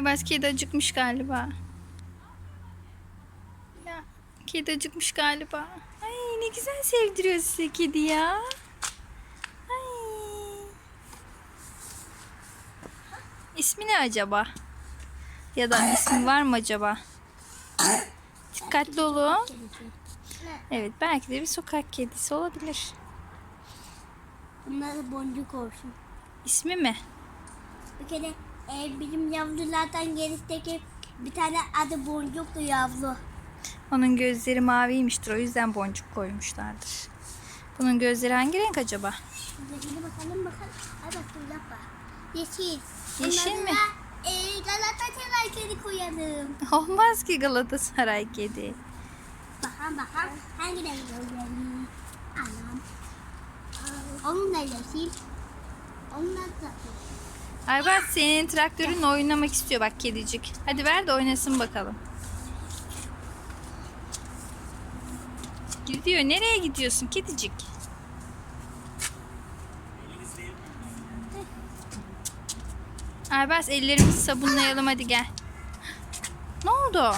Aybars kedi acıkmış galiba. Ya, kedi acıkmış galiba. Ay ne güzel sevdiriyor size kedi ya. Ay. İsmi ne acaba? Ya da ismi var mı acaba? Dikkatli olun. Evet belki de bir sokak kedisi olabilir. Bunlar da boncuk olsun. İsmi mi? Bir kere e, bizim yavrulardan geristeki bir tane adı boncuktu yavru. Onun gözleri maviymiştir. O yüzden boncuk koymuşlardır. Bunun gözleri hangi renk acaba? Gidip bakalım bakalım. Hadi bakalım yapma. Yeşil. Yeşil Ondan mi? sonra, E, Galatasaray kedi koyalım. Olmaz ki Galatasaray kedi. Bakalım bakalım hangi renk koyalım. Anam. Onun da yeşil. Onun da Aybars senin traktörünle oynamak istiyor bak kedicik. Hadi ver de oynasın bakalım. Gidiyor. Nereye gidiyorsun kedicik? Aybars ellerimizi sabunlayalım hadi gel. Ne oldu?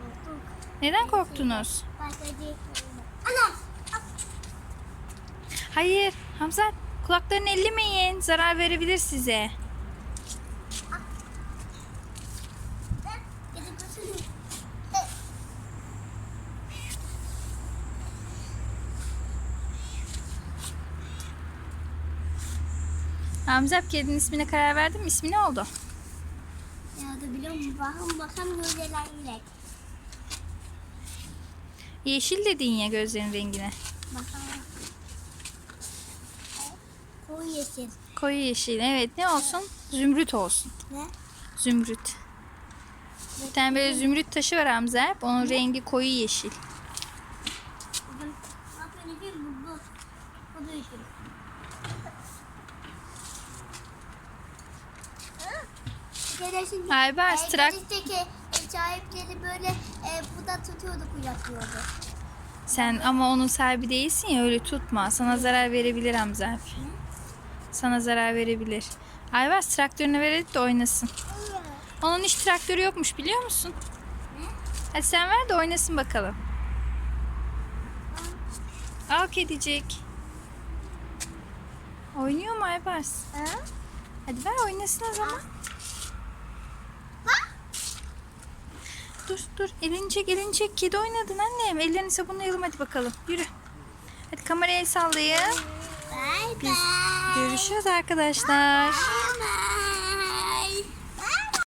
Korktuk. neden korktunuz? Anam. Hayır Hamza kulaklarını ellemeyin. Zarar verebilir size. Hamza kedinin ismine karar verdin mi? İsmi ne oldu? Ya da biliyor musun? Bakın bakın gözler renk. Yeşil dedin ya gözlerin rengine. Bakalım. Koyu yeşil. Koyu yeşil. Evet ne olsun? Zümrüt olsun. Ne? Zümrüt. Bir tane böyle zümrüt taşı var Hamza. Onun rengi koyu yeşil. Aybars, e, trak- Deniz'deki ev sahipleri böyle e, bu da tutuyordu kucaklıyordu. Sen ama onun sahibi değilsin ya öyle tutma. Sana zarar verebilir Hamza. abi. Sana zarar verebilir. Ayvaz traktörüne verelim de oynasın. Onun hiç traktörü yokmuş biliyor musun? Hadi sen ver de oynasın bakalım. Al kedicik. Oynuyor mu Aybars? Ha? Hadi ver oynasın o zaman. Dur dur elini çek elini çek. Kedi oynadın annem. Ellerini sabunlayalım hadi bakalım. Yürü. Hadi kamerayı sallayın. Bye Biz bye. Görüşürüz arkadaşlar.